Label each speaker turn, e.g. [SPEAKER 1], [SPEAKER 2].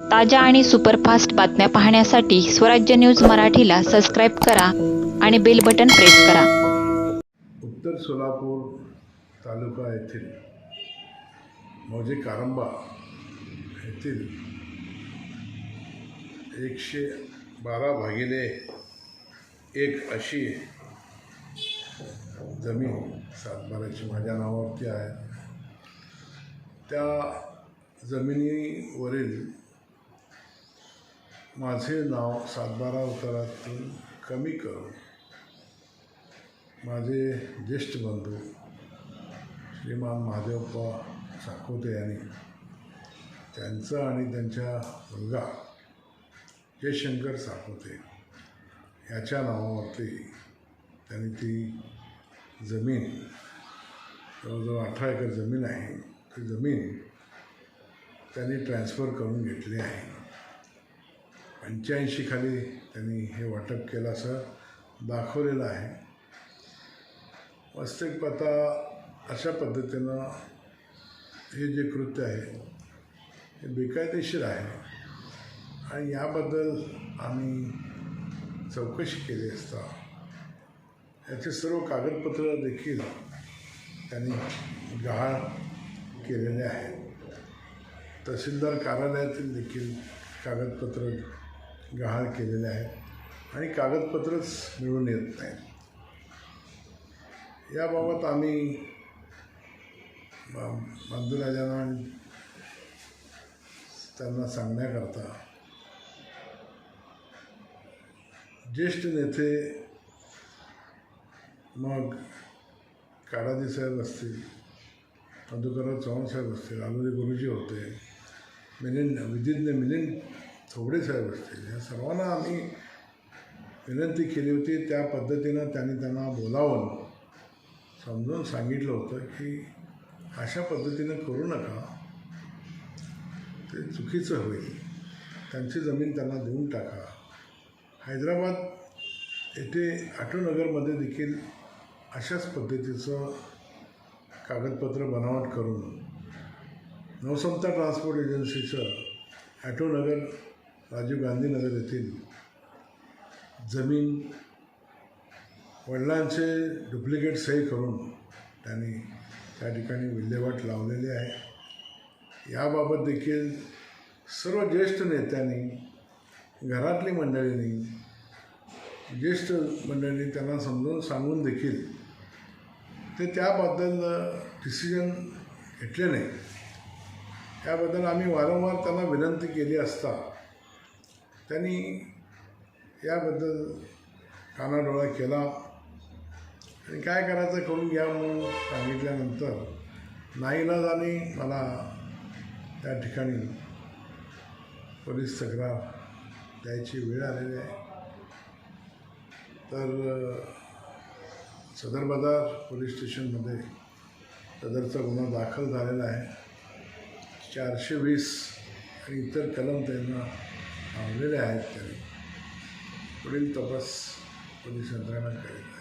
[SPEAKER 1] ताज्या आणि सुपरफास्ट बातम्या पाहण्यासाठी स्वराज्य न्यूज मराठीला सबस्क्राईब करा आणि बेल बटन प्रेस करा.
[SPEAKER 2] उत्तर सोलापूर तालुका येथील मौजे कारंबा येथील एकशे बारा भागिले एक अशी जमीन सातबाराची माझ्या नावावरती आहे. त्या जमिनीवरील माझे नाव सातबारा उतारातून कमी करून माझे ज्येष्ठ बंधू श्रीमान महादेवप्पा साकोते यांनी त्यांचं आणि त्यांच्या मुलगा जयशंकर साकोते याच्या नावावरती त्यांनी ती जमीन जवळजवळ अठरा एकर जमीन आहे ती जमीन त्यांनी ट्रान्सफर करून घेतली आहे. पंच्याऐंशी खाली त्यांनी हे वाटप केलं असं दाखवलेलं आहे. वास्तविक पाहता अशा पद्धतीनं हे जे कृत्य आहे हे बेकायदेशीर आहे. आणि याबद्दल आम्ही चौकशी केली असता याचे सर्व कागदपत्र देखील त्यांनी गहाळ केलेले आहेत. तहसीलदार कार्यालयातील देखील कागदपत्र गहाळ केलेले आहेत आणि कागदपत्रच मिळून येत नाहीत याबाबत आम्ही बंधुराजांना त्यांना सांगण्याकरता ज्येष्ठ नेते मग काळाजी साहेब असतील मधुकरराव चव्हाण साहेब असतील आलोरी गुरुजी होते मिलिंद विधिज्ञ मिलिंद थोडेच साहेब असतील ह्या सर्वांना आम्ही विनंती केली होती त्या पद्धतीनं त्यांनी त्यांना बोलावून समजून सांगितलं होतं की अशा पद्धतीनं करू नका. ते चुकीचं होईल. त्यांची जमीन त्यांना देऊन टाका. हैदराबाद येथे आटोनगरमध्ये देखील अशाच पद्धतीचं कागदपत्र बनावट करून नवसंता ट्रान्सपोर्ट एजन्सीचं ॲटोनगर राजीव गांधी नगर येथील जमीन वडिलांचे डुप्लिकेट सही करून त्यांनी त्या ठिकाणी विल्हेवाट लावलेली आहे. याबाबत देखील सर्व ज्येष्ठ नेत्यांनी घरातली मंडळींनी ज्येष्ठ मंडळींनी त्यांना समजून सांगून देखील ते त्याबद्दल डिसिजन घेतले नाही. त्याबद्दल आम्ही वारंवार त्यांना विनंती केली असता त्यांनी याबद्दल कानाडोळा केला. आणि काय करायचं करून घ्या म्हणून सांगितल्यानंतर नाईलाजाने मला त्या ठिकाणी पोलीस तक्रार द्यायची वेळ आलेली आहे. तर सदर बाजार पोलीस स्टेशनमध्ये सदरचा गुन्हा दाखल झालेला आहे. चारशे वीस आणि इतर कलम त्यांना लावलेले आहेत त्याने पुढील तपास पोलीस यंत्रणा करेल.